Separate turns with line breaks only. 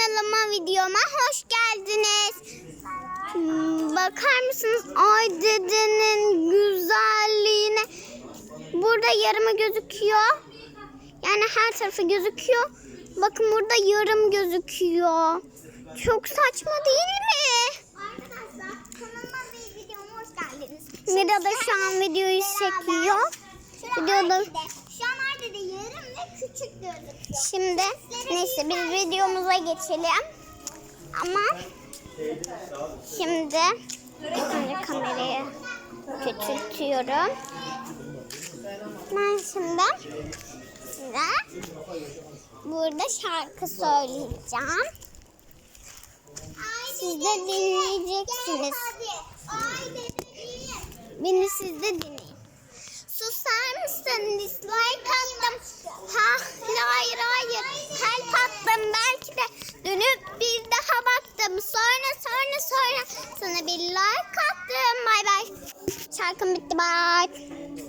kanalıma videoma hoş geldiniz. Hmm, Bakar mısınız ay dedenin güzelliğine? Burada yarımı gözüküyor. Yani her tarafı gözüküyor. Bakın burada yarım gözüküyor. Çok saçma değil mi?
Arkadaşlar kanalıma bir videoma hoş geldiniz.
Mira da şu an videoyu çekiyor. Videoda
Şu an yarım ve küçük gözüküyor.
şimdi neyse biz videomuza geçelim. Ama şimdi önce kamerayı küçültüyorum. Ben şimdi size burada şarkı söyleyeceğim. Siz de dinleyeceksiniz. Beni siz de dinleyin. Susar mısın? Dislike Sonra sonra sana bir like attım. Bay bay. Şarkım bitti. Bye.